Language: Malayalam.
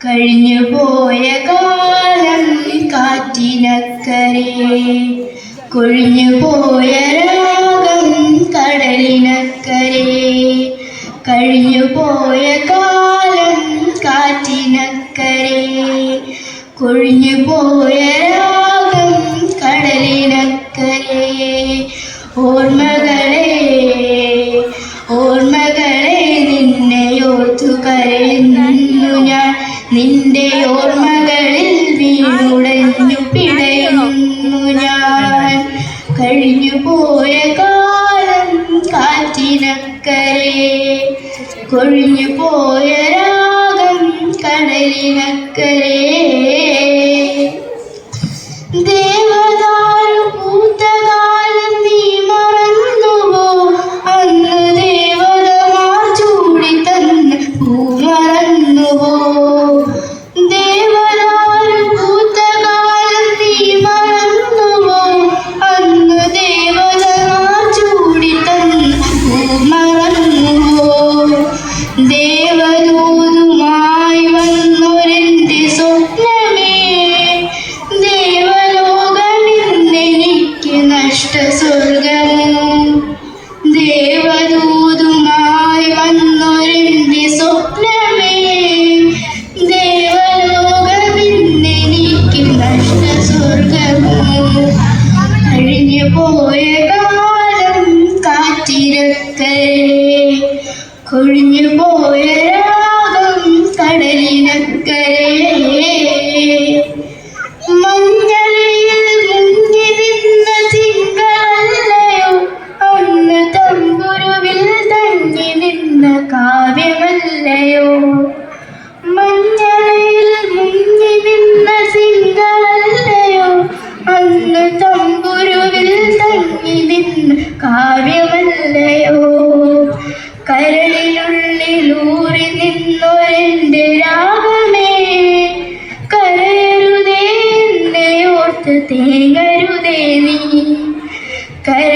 കഴിഞ്ഞു പോയ കാലം കാറ്റിനക്കരെ കൊഴിഞ്ഞു പോയ രാഗം കടലിനക്കരെ. കഴിഞ്ഞു പോയ കാലം കാറ്റിനക്കരെ. കൊഴിഞ്ഞു പോയ രാഗം കടലിനക്കരെ. ഓർമ്മകളെ ഓർമ്മകളെ നിന്നെ ഓർത്തു കരയുന്നു ഞാൻ. നിന്റെ ഓർമ്മകളിൽ കഴിഞ്ഞു പോയ കാലം കാറ്റിനക്കരെ. കൊഴിഞ്ഞു പോയ രാഗം കടലിനക്കരെ. దేవదూ അന്ന് തമ്പുരുവിൽ തങ്ങി നിന്ന കാവ്യമല്ലയോ കരളിനുള്ളിലൂറി നിന്നൊരെന്റെ രാഗമേ. കരയരുതേ എന്നെ ഓർത്ത് തേങ്ങരുതേ നീ. കരളിനുള്ളിലൂറി